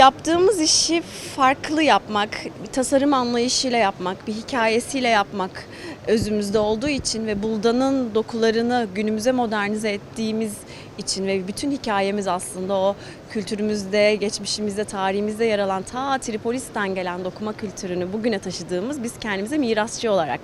Yaptığımız işi farklı yapmak, bir tasarım anlayışıyla yapmak, bir hikayesiyle yapmak özümüzde olduğu için ve Bulda'nın dokularını günümüze modernize ettiğimiz için ve bütün hikayemiz aslında o kültürümüzde, geçmişimizde, tarihimizde yer alan ta Tripolis'ten gelen dokuma kültürünü bugüne taşıdığımız biz kendimize mirasçı olarak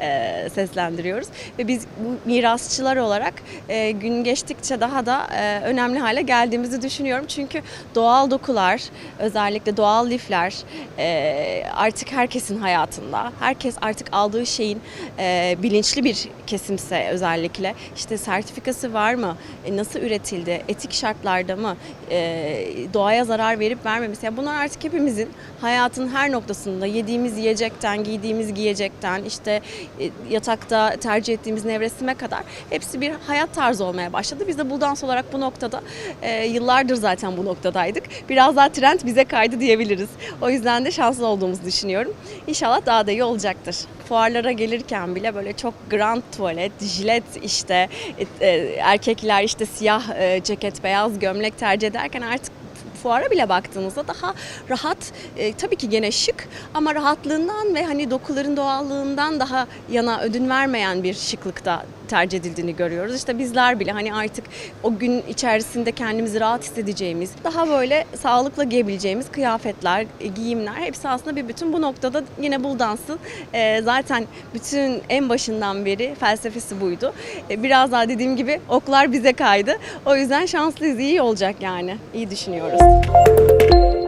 e, seslendiriyoruz. Ve biz bu mirasçılar olarak e, gün geçtikçe daha da e, önemli hale geldiğimizi düşünüyorum. Çünkü doğal dokular, özellikle doğal lifler e, artık herkesin hayatında. Herkes artık aldığı şeyin e, bilinçli bir kesimse özellikle işte sertifikası var mı, E, nasıl üretildi, etik şartlarda mı, e, doğaya zarar verip vermemesi. Yani bunlar artık hepimizin hayatın her noktasında yediğimiz yiyecekten, giydiğimiz giyecekten, işte e, yatakta tercih ettiğimiz nevresime kadar hepsi bir hayat tarzı olmaya başladı. Biz de Buldans olarak bu noktada e, yıllardır zaten bu noktadaydık. Biraz daha trend bize kaydı diyebiliriz. O yüzden de şanslı olduğumuzu düşünüyorum. İnşallah daha da iyi olacaktır. Fuarlara gelirken bile böyle çok grand tuvalet, jilet işte e, e, erkekler işte siyah e, ceket, beyaz gömlek tercih ederken artık fuara bile baktığınızda daha rahat, e, tabii ki gene şık ama rahatlığından ve hani dokuların doğallığından daha yana ödün vermeyen bir şıklıkta tercih edildiğini görüyoruz. İşte bizler bile hani artık o gün içerisinde kendimizi rahat hissedeceğimiz, daha böyle sağlıkla giyebileceğimiz kıyafetler, e, giyimler hepsi aslında bir bütün. Bu noktada yine Buldans'ın e, zaten bütün en başından beri felsefesi buydu. E, biraz daha dediğim gibi oklar bize kaydı. O yüzden şanslıyız, iyi olacak yani. İyi düşünüyoruz. Música